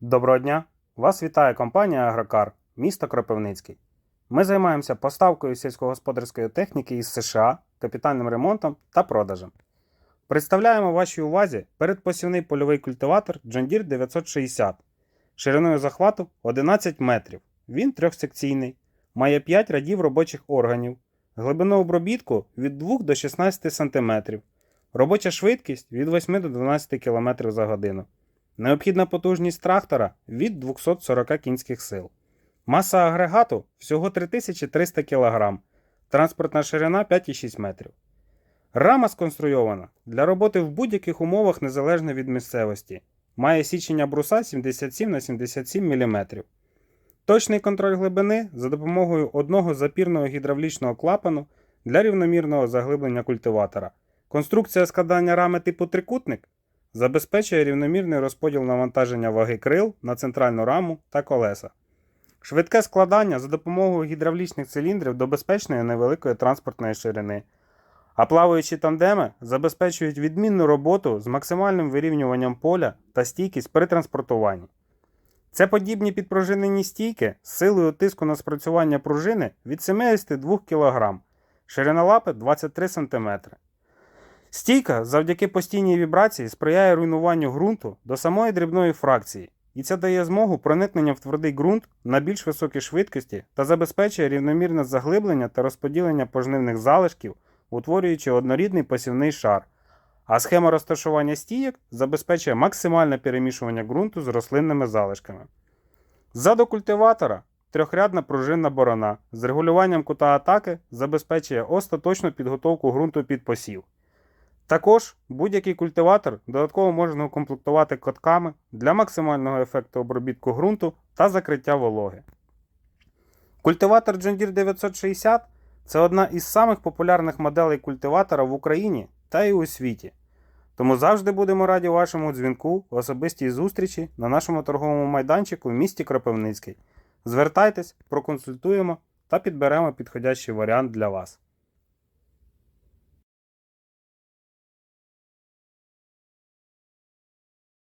Доброго дня! Вас вітає компанія Агрокар, місто Кропивницький. Ми займаємося поставкою сільськогосподарської техніки із США, капітальним ремонтом та продажем. Представляємо вашій увазі передпосівний польовий культиватор John Deere 960 шириною захвату 11 метрів. Він трьохсекційний, має 5 радів робочих органів, глибину обробітку від 2 до 16 см, робоча швидкість від 8 до 12 км за годину. Необхідна потужність трактора від 240 кінських сил. Маса агрегату всього 3300 кг. Транспортна ширина 5,6 метрів. Рама сконструйована для роботи в будь-яких умовах незалежно від місцевості. Має січення бруса 77 на 77 мм. Точний контроль глибини за допомогою одного запірного гідравлічного клапану для рівномірного заглиблення культиватора. Конструкція складання рами типу трикутник забезпечує рівномірний розподіл навантаження ваги крил на центральну раму та колеса. Швидке складання за допомогою гідравлічних циліндрів до безпечної невеликої транспортної ширини. А плаваючі тандеми забезпечують відмінну роботу з максимальним вирівнюванням поля та стійкість при транспортуванні. Це подібні підпружинені стійки з силою тиску на спрацювання пружини від 72 кг, ширина лапи 23 см. Стійка завдяки постійній вібрації сприяє руйнуванню ґрунту до самої дрібної фракції, і це дає змогу проникнення в твердий ґрунт на більш високій швидкості та забезпечує рівномірне заглиблення та розподілення пожнивних залишків, утворюючи однорідний посівний шар. А схема розташування стійок забезпечує максимальне перемішування ґрунту з рослинними залишками. Ззаду культиватора трьохрядна пружинна борона з регулюванням кута атаки забезпечує остаточну підготовку ґрунту під посів. Також будь-який культиватор додатково можна укомплектувати котками для максимального ефекту обробітку ґрунту та закриття вологи. Культиватор John Deere 960 це одна із самих популярних моделей культиватора в Україні та й у світі. Тому завжди будемо раді вашому дзвінку, особистій зустрічі на нашому торговому майданчику в місті Кропивницький. Звертайтесь, проконсультуємо та підберемо підходящий варіант для вас.